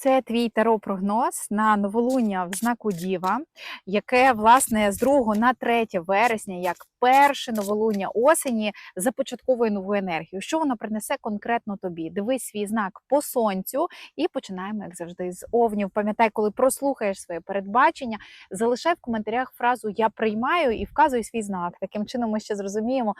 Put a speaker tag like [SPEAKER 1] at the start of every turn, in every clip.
[SPEAKER 1] Це твій таро-прогноз на новолуння в знаку Діва, яке, власне, з 2 на 3 вересня, як перше новолуння осені, започатковує нову енергію. Що воно принесе конкретно тобі? Дивись свій знак по сонцю і починаємо, як завжди, з овнів. Пам'ятай, коли прослухаєш своє передбачення, залишай в коментарях фразу Я приймаю і вказуй свій знак. Таким чином ми ще зрозуміємо.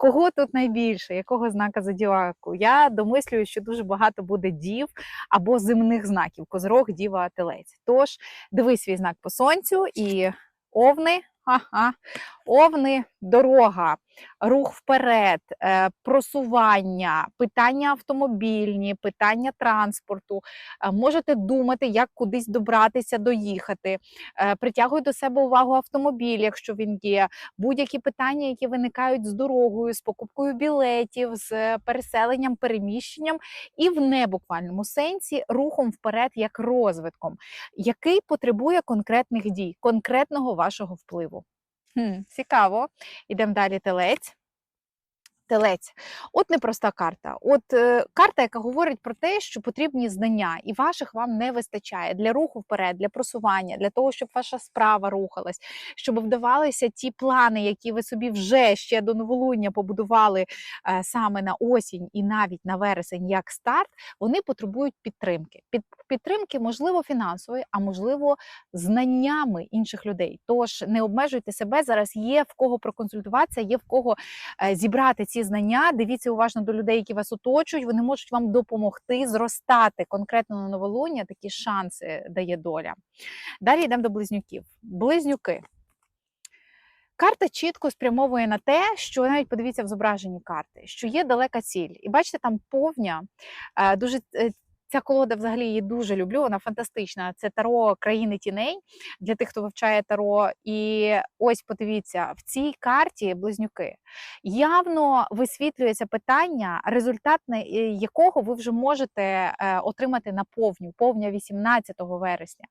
[SPEAKER 1] Кого тут найбільше, якого знака зодіаку? Я домислюю, що дуже багато буде дів або земних знаків козрог, діва, телець. Тож дивись свій знак по сонцю і овни. Ага, овни, дорога, рух вперед, е, просування, питання автомобільні, питання транспорту. Е, Можете думати, як кудись добратися, доїхати. Е, Притягуй до себе увагу автомобіль, якщо він є. Будь-які питання, які виникають з дорогою, з покупкою білетів, з переселенням, переміщенням, і в небуквальному сенсі рухом вперед як розвитком, який потребує конкретних дій, конкретного вашого впливу. Цікаво. Ідемо далі телець. Телець, от непроста карта. От е, карта, яка говорить про те, що потрібні знання, і ваших вам не вистачає для руху вперед, для просування, для того, щоб ваша справа рухалась, щоб вдавалися ті плани, які ви собі вже ще до новолуння побудували е, саме на осінь і навіть на вересень як старт, вони потребують підтримки. Під підтримки, можливо, фінансової, а можливо, знаннями інших людей. Тож не обмежуйте себе. Зараз є в кого проконсультуватися, є в кого е, зібрати ці знання. Дивіться уважно до людей, які вас оточують. Вони можуть вам допомогти зростати конкретно на новолуння. Такі шанси дає доля. Далі йдемо до близнюків. Близнюки. Карта чітко спрямовує на те, що навіть подивіться в зображенні карти, що є далека ціль. І бачите, там повня, е, дуже е, Ця колода взагалі її дуже люблю. Вона фантастична. Це таро країни тіней для тих, хто вивчає таро. І ось подивіться, в цій карті близнюки явно висвітлюється питання, результат е, якого ви вже можете е, отримати на повню, повня 18 вересня.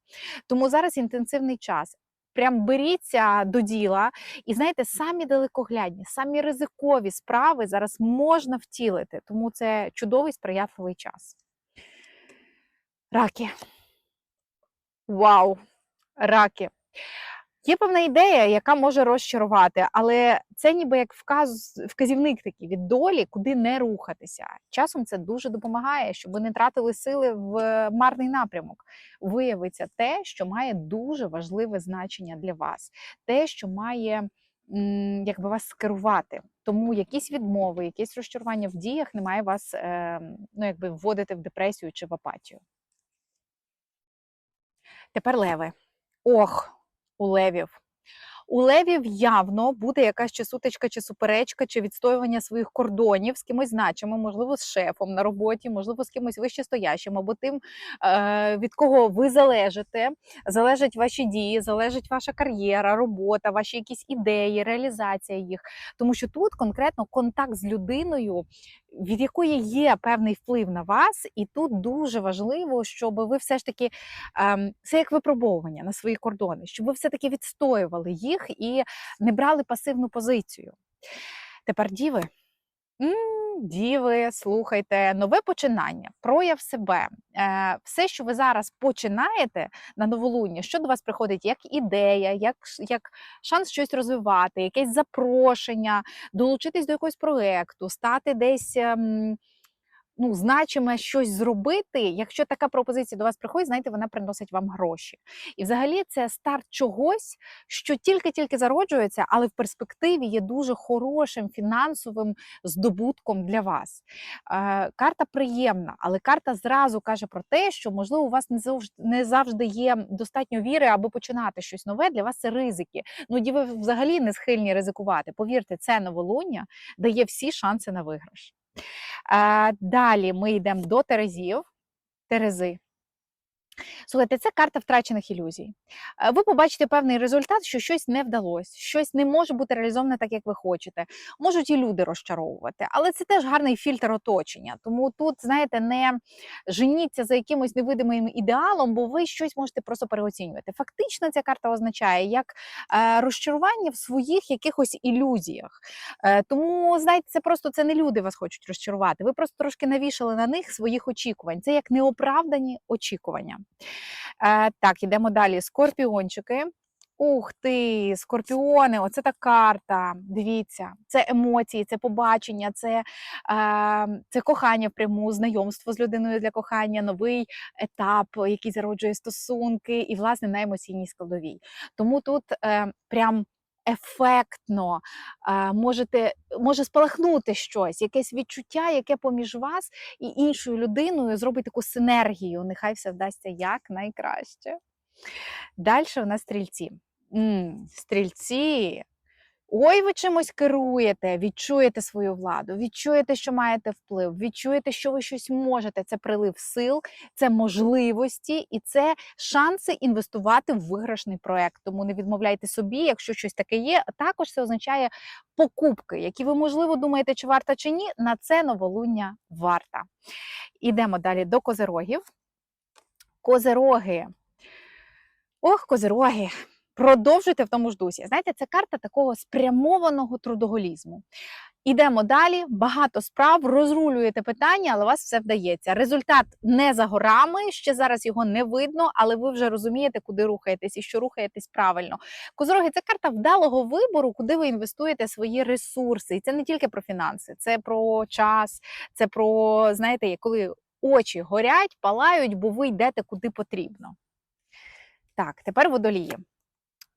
[SPEAKER 1] Тому зараз інтенсивний час. Прям беріться до діла, і знаєте, самі далекоглядні, самі ризикові справи зараз можна втілити, тому це чудовий сприятливий час. Раки. Вау! Раки. Є певна ідея, яка може розчарувати, але це ніби як вказ, вказівник такий від долі, куди не рухатися. Часом це дуже допомагає, щоб ви не тратили сили в марний напрямок. Виявиться те, що має дуже важливе значення для вас, те, що має якби вас скерувати. Тому якісь відмови, якісь розчарування в діях не має вас е, ну, якби вводити в депресію чи в апатію. Тепер леви. Ох, у левів. У левів явно буде якась чи сутичка, чи суперечка, чи відстоювання своїх кордонів з кимось значимим, можливо, з шефом на роботі, можливо, з кимось вищестоящим, або тим, е, від кого ви залежите. Залежать ваші дії, залежить ваша кар'єра, робота, ваші якісь ідеї, реалізація їх. Тому що тут конкретно контакт з людиною, від якої є певний вплив на вас, і тут дуже важливо, щоб ви все ж таки ем, це як випробовування на свої кордони, щоб ви все-таки відстоювали їх і не брали пасивну позицію. Тепер діви. Діви, слухайте, нове починання, прояв себе. Е, все, що ви зараз починаєте на новолуння, що до вас приходить як ідея, як, як шанс щось розвивати, якесь запрошення, долучитись до якогось проєкту, стати десь. Ну, значиме щось зробити, якщо така пропозиція до вас приходить, знаєте, вона приносить вам гроші. І взагалі це старт чогось, що тільки-тільки зароджується, але в перспективі є дуже хорошим фінансовим здобутком для вас. Е, карта приємна, але карта зразу каже про те, що можливо у вас не завжди, не завжди є достатньо віри, аби починати щось нове. Для вас це ризики. Ну, ви взагалі не схильні ризикувати. Повірте, це новолуння дає всі шанси на виграш. Далі ми йдемо до Терезів. Терези. Слухайте, це карта втрачених ілюзій. Е, Ви побачите певний результат, що щось не вдалося, щось не може бути реалізоване так, як ви хочете. Можуть і люди розчаровувати, але це теж гарний фільтр оточення. Тому тут, знаєте, не женіться за якимось невидимим ідеалом, бо ви щось можете просто переоцінювати. Фактично, ця карта означає як е, розчарування в своїх якихось ілюзіях. Е, тому, знаєте, це просто це не люди вас хочуть розчарувати. Ви просто трошки навішали на них своїх очікувань. Це як неоправдані очікування. Е, так, йдемо далі. Скорпіончики. Ух ти, скорпіони, оце та карта. Дивіться, це емоції, це побачення, це, е, це кохання впряму, знайомство з людиною для кохання, новий етап, який зароджує стосунки, і, власне, на емоційній складовій. Тому тут е, прям ефектно е, можете, може спалахнути щось, якесь відчуття, яке поміж вас і іншою людиною зробить таку синергію. Нехай все вдасться як найкраще. Далі у нас стрільці. М, стрільці. Ой, ви чимось керуєте, відчуєте свою владу, відчуєте, що маєте вплив, відчуєте, що ви щось можете. Це прилив сил, це можливості і це шанси інвестувати в виграшний проект. Тому не відмовляйте собі, якщо щось таке є. Також це означає покупки, які ви, можливо, думаєте, чи варта чи ні. На це новолуння варта. Ідемо далі до козерогів. Козероги. Ох, козероги. Продовжуйте в тому ж дусі. Знаєте, це карта такого спрямованого трудоголізму. Ідемо далі, багато справ, розрулюєте питання, але у вас все вдається. Результат не за горами, ще зараз його не видно, але ви вже розумієте, куди рухаєтесь і що рухаєтесь правильно. Козороги це карта вдалого вибору, куди ви інвестуєте свої ресурси. І це не тільки про фінанси, це про час, це про, знаєте, коли очі горять, палають, бо ви йдете куди потрібно. Так, тепер водолії.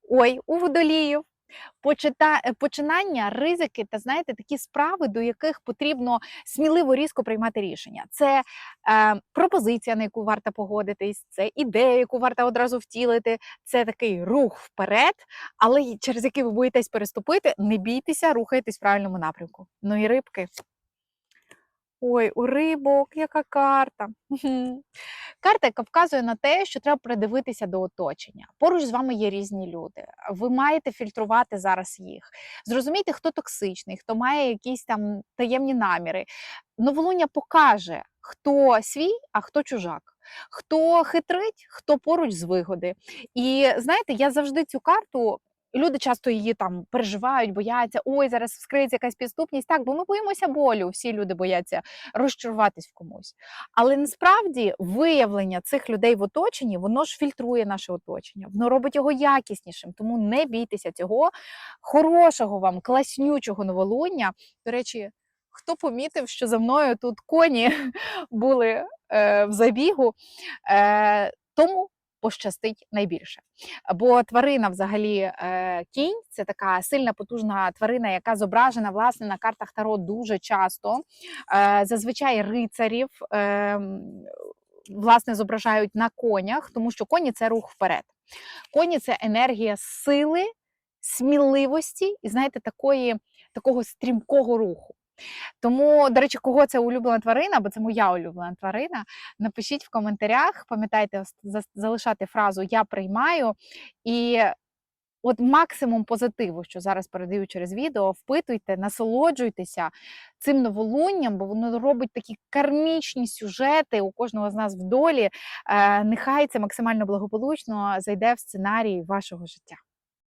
[SPEAKER 1] Ой, у водоліїв е, починання, ризики та знаєте, такі справи, до яких потрібно сміливо різко приймати рішення. Це е, пропозиція, на яку варто погодитись, це ідея, яку варто одразу втілити. Це такий рух вперед, але через який ви боїтесь переступити. Не бійтеся, рухайтесь в правильному напрямку. Ну і рибки. Ой, у рибок, яка карта. Карта, яка вказує на те, що треба придивитися до оточення. Поруч з вами є різні люди. Ви маєте фільтрувати зараз їх. Зрозумійте, хто токсичний, хто має якісь там таємні наміри. Новолуння покаже, хто свій, а хто чужак. Хто хитрить, хто поруч з вигоди. І знаєте, я завжди цю карту. Люди часто її там переживають, бояться, ой, зараз вскриється якась підступність. Так, бо ми боїмося болю. Всі люди бояться розчаруватись в комусь. Але насправді виявлення цих людей в оточенні, воно ж фільтрує наше оточення, воно робить його якіснішим. Тому не бійтеся цього хорошого вам, класнючого новолуння. До речі, хто помітив, що за мною тут коні були е, в забігу, е, тому пощастить найбільше. Бо тварина, взагалі, е, кінь це така сильна, потужна тварина, яка зображена власне на картах Таро дуже часто. Е, зазвичай рицарів. Е, Власне, зображають на конях, тому що коні це рух вперед. Коні це енергія сили, сміливості і, знаєте, такої, такого стрімкого руху. Тому, до речі, кого це улюблена тварина, бо це моя улюблена тварина. Напишіть в коментарях, пам'ятайте залишати фразу Я приймаю. І от максимум позитиву, що зараз передаю через відео, впитуйте, насолоджуйтеся цим новолунням, бо воно робить такі кармічні сюжети у кожного з нас в долі. Е, нехай це максимально благополучно зайде в сценарій вашого життя.